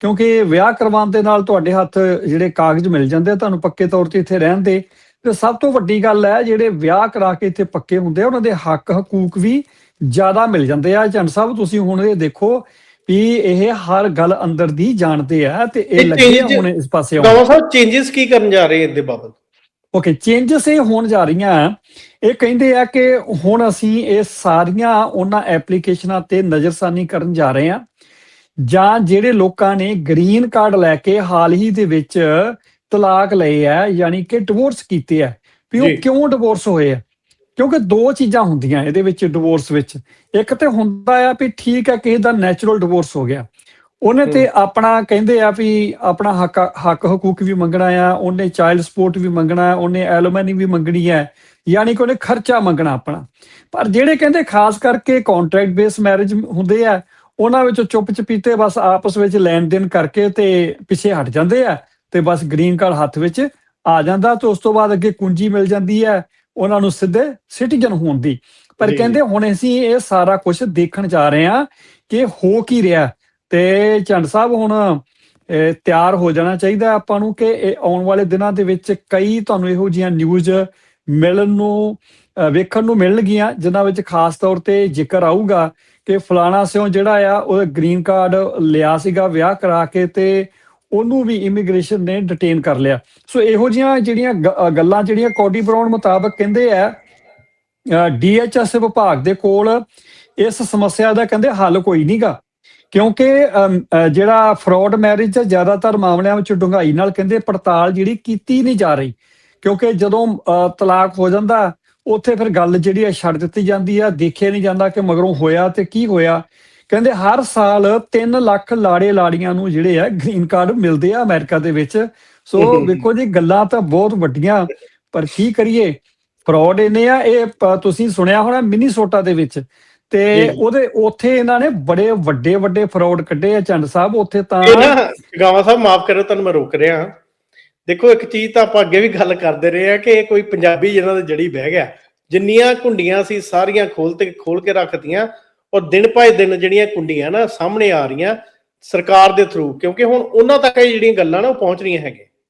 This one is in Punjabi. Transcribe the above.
ਕਿਉਂਕਿ ਵਿਆਹ ਕਰਵਾਉਣ ਦੇ ਨਾਲ ਤੁਹਾਡੇ ਹੱਥ ਜਿਹੜੇ ਕਾਗਜ਼ ਮਿਲ ਜਾਂਦੇ ਆ ਤੁਹਾਨੂੰ ਪੱਕੇ ਤੌਰ ਤੇ ਇੱਥੇ ਰਹਿਣ ਦੇ। ਤੇ ਸਭ ਤੋਂ ਵੱਡੀ ਗੱਲ ਹੈ ਜਿਹੜੇ ਵਿਆਹ ਕਰਾ ਕੇ ਇੱਥੇ ਪੱਕੇ ਹੁੰਦੇ ਆ ਉਹਨਾਂ ਦੇ ਹੱਕ ਹਕੂਕ ਵੀ ਜ਼ਿਆਦਾ ਮਿਲ ਜਾਂਦੇ ਆ। ਝੰਡ ਸਾਹਿਬ ਤੁਸੀਂ ਹੁਣ ਇਹ ਦੇਖੋ ਵੀ ਇਹ ਹਰ ਗੱਲ ਅੰਦਰ ਦੀ ਜਾਣਦੇ ਆ ਤੇ ਇਹ ਲੱਗੇ ਆ ਹੁਣ ਇਸ ਪਾਸੇ ਆਉਣ। ਗਾਵਾ ਸਾਹਿਬ ਚੇਂਜਸ ਕੀ ਕਰਨ ਜਾ ਰਹੇ ਇਹਦੇ ਬਾਬਤ? ਓਕੇ ਚੇਂਜਸ ਇਹ ਹੋਣ ਜਾ ਰਹੀਆਂ ਇਹ ਕਹਿੰਦੇ ਆ ਕਿ ਹੁਣ ਅਸੀਂ ਇਹ ਸਾਰੀਆਂ ਉਹਨਾਂ ਐਪਲੀਕੇਸ਼ਨਾਂ ਤੇ ਨਜ਼ਰਸਾਨੀ ਕਰਨ ਜਾ ਰਹੇ ਹਾਂ ਜਾਂ ਜਿਹੜੇ ਲੋਕਾਂ ਨੇ ਗ੍ਰੀਨ ਕਾਰਡ ਲੈ ਕੇ ਹਾਲ ਹੀ ਦੇ ਵਿੱਚ ਤਲਾਕ ਲਏ ਆ ਯਾਨੀ ਕਿ ਡਿਵੋਰਸ ਕੀਤੇ ਆ ਵੀ। ਉਹ ਕਿਉਂ ਡਿਵੋਰਸ ਹੋਏ ਆ? ਕਿਉਂਕਿ ਦੋ ਚੀਜ਼ਾਂ ਹੁੰਦੀਆਂ ਇਹਦੇ ਵਿੱਚ ਡਿਵੋਰਸ ਵਿੱਚ। ਇੱਕ ਤੇ ਹੁੰਦਾ ਆ ਵੀ ਠੀਕ ਹੈ ਕਿਸੇ ਦਾ ਨੈਚੁਰਲ ਡਿਵੋਰਸ ਹੋ ਗਿਆ। ਉਹਨੇ ਤੇ ਆਪਣਾ ਕਹਿੰਦੇ ਆ ਵੀ ਆਪਣਾ ਹੱਕ ਹੱਕ ਹਕੂਕ ਵੀ ਮੰਗਣਾ ਆ ਉਹਨੇ ਚਾਈਲਡ ਸਪੋਰਟ ਵੀ ਮੰਗਣਾ ਉਹਨੇ ਐਲੋਮਨੀ ਵੀ ਮੰਗਣੀ ਹੈ ਯਾਨੀ ਕਿ ਉਹਨੇ ਖਰਚਾ ਮੰਗਣਾ ਆਪਣਾ। ਪਰ ਜਿਹੜੇ ਕਹਿੰਦੇ ਖਾਸ ਕਰਕੇ ਕੰਟਰੈਕਟ ਬੇਸ ਮੈਰਿਜ ਹੁੰਦੇ ਆ ਉਹਨਾਂ ਵਿੱਚ ਚੁੱਪ ਚਪੀਤੇ ਬਸ ਆਪਸ ਵਿੱਚ ਲੈਣ ਦੇਣ ਕਰਕੇ ਤੇ ਪਿੱਛੇ ਹਟ ਜਾਂਦੇ ਆ ਤੇ ਬਸ ਗ੍ਰੀਨ ਕਾਰਡ ਹੱਥ ਵਿੱਚ ਆ ਜਾਂਦਾ ਤੇ ਉਸ ਤੋਂ ਬਾਅਦ ਅੱਗੇ ਕੁੰਜੀ ਮਿਲ ਜਾਂਦੀ ਹੈ ਉਹਨਾਂ ਨੂੰ ਸਿੱਧੇ ਸਿਟੀਜ਼ਨ ਹੋਣ ਦੀ ਪਰ। ਕਹਿੰਦੇ ਹੁਣ ਅਸੀਂ ਇਹ ਸਾਰਾ ਕੁਝ ਦੇਖਣ ਜਾ ਰਹੇ ਹਾਂ ਕਿ ਹੋ ਕੀ ਰਿਹਾ ਤੇ ਝੰਡ ਸਾਹਿਬ ਹੁਣ ਤਿਆਰ ਹੋ ਜਾਣਾ ਚਾਹੀਦਾ ਆਪਾਂ ਨੂੰ ਕਿ ਇਹ ਆਉਣ ਵਾਲੇ ਦਿਨਾਂ ਦੇ ਵਿੱਚ ਕਈ ਤੁਹਾਨੂੰ ਇਹੋ ਜੀਆਂ ਨਿਊਜ਼ ਮਿਲਣ ਨੂੰ ਅ, ਵੇਖਣ ਨੂੰ ਮਿਲਣਗੀਆਂ ਜਿਨ੍ਹਾਂ ਵਿੱਚ ਖਾਸ ਤੌਰ ਤੇ ਜ਼ਿਕਰ ਆਊਗਾ ਕਿ ਫਲਾਣਾ ਸਿਓ ਜਿਹੜਾ ਆ ਉਹ ਗ੍ਰੀਨ ਕਾਰਡ ਲਿਆ ਸੀਗਾ ਵਿਆਹ ਕਰਾ ਕੇ ਤੇ ਉਹਨੂੰ ਵੀ ਇਮੀਗ੍ਰੇਸ਼ਨ ਨੇ ਡਿਟੇਨ ਕਰ ਲਿਆ। ਸੋ ਇਹੋ ਜੀਆਂ ਜਿਹੜੀਆਂ ਗੱਲਾਂ ਜਿਹੜੀਆਂ ਕੋਡੀ ਬਰਾਉਨ ਮੁਤਾਬਕ ਕਹਿੰਦੇ ਆ ਡੀਐਚਐਸ ਵਿਭਾਗ ਦੇ ਕੋਲ ਇਸ ਸਮੱਸਿਆ ਦਾ ਕਹਿੰਦੇ ਹੱਲ ਕੋਈ ਨਹੀਂਗਾ ਕਿਉਂਕਿ ਅਮ, ਜਿਹੜਾ ਫਰਾਡ ਮੈਰਿਜ ਜ਼ਿਆਦਾਤਰ ਮਾਮਲਿਆਂ ਵਿੱਚ ਡੂੰਘਾਈ ਨਾਲ ਕਹਿੰਦੇ ਪੜਤਾਲ ਜਿਹੜੀ ਕੀਤੀ ਨਹੀਂ ਜਾ ਰਹੀ। ਕਿਉਂਕਿ ਜਦੋਂ ਤਲਾਕ ਹੋ ਜਾਂਦਾ ਉੱਥੇ ਫਿਰ ਗੱਲ ਜਿਹੜੀ ਹੈ ਛੱਡ ਦਿੱਤੀ ਜਾਂਦੀ ਆ ਦੇਖਿਆ ਨਹੀਂ ਜਾਂਦਾ ਕਿ ਮਗਰੋਂ ਹੋਇਆ ਤੇ ਕੀ ਹੋਇਆ। ਕਹਿੰਦੇ ਹਰ ਸਾਲ 3 ਲੱਖ ਲਾੜੇ ਲਾੜੀਆਂ ਨੂੰ ਜਿਹੜੇ ਆ ਗ੍ਰੀਨ ਕਾਰਡ ਮਿਲਦੇ ਆ ਅਮਰੀਕਾ ਦੇ ਵਿੱਚ। ਸੋ ਵੇਖੋ ਜੀ ਗੱਲਾਂ ਤਾਂ ਬਹੁਤ ਵੱਡੀਆਂ ਪਰ ਕੀ ਕਰੀਏ? ਫਰਾਡ ਇਹਨੇ ਆ ਇਹ ਤੁਸੀਂ ਸੁਣਿਆ ਹੋਣਾ ਮਿਨੀਸੋਟਾ ਦੇ ਵਿੱਚ। ਤੇ। ਉਹਦੇ ਉੱਥੇ ਇਹਨਾਂ ਨੇ ਬੜੇ ਵੱਡੇ ਵੱਡੇ ਫਰਾਡ ਕੱਢੇ ਆ ਚੰਡ ਸਾਹਿਬ ਉੱਥੇ ਤਾਂ ਗਾਵਾ ਸਾਹਿਬ ਮਾਫ ਕਰੋ ਤੁਹਾਨੂੰ ਮੈਂ ਰੋਕ ਰਿਹਾ। ਦੇਖੋ, ਇੱਕ ਚੀਜ਼ ਤਾਂ ਆਪਾਂ ਅੱਗੇ ਵੀ ਗੱਲ ਕਰਦੇ ਰਹੇ ਆ ਕਿ ਇਹ ਕੋਈ ਪੰਜਾਬੀ ਜਿਹਨਾਂ ਦੇ ਜੜੀ ਬਹਿ ਗਿਆ। ਜਿੰਨੀਆਂ ਕੁੰਡੀਆਂ ਸੀ, ਸਾਰੀਆਂ ਖੋਲ ਤੇ ਖੋਲ ਕੇ ਰੱਖਤੀਆਂ ਔਰ ਦਿਨ ਪਾਏ ਦਿਨ ਜਿਹੜੀਆਂ ਕੁੰਡੀਆਂ ਨਾ ਸਾਹਮਣੇ ਆ ਰਹੀਆਂ ਸਰਕਾਰ ਦੇ ਥਰੂ ਕਿਉਂਕਿ ਹੁਣ ਉਹਨਾਂ ਤੱਕ ਇਹ ਜਿਹੜੀਆਂ ਗੱਲਾਂ ਨਾ ਉਹ ਪਹੁੰਚ ਰਹੀਆਂ ਹੈਗੀਆਂ।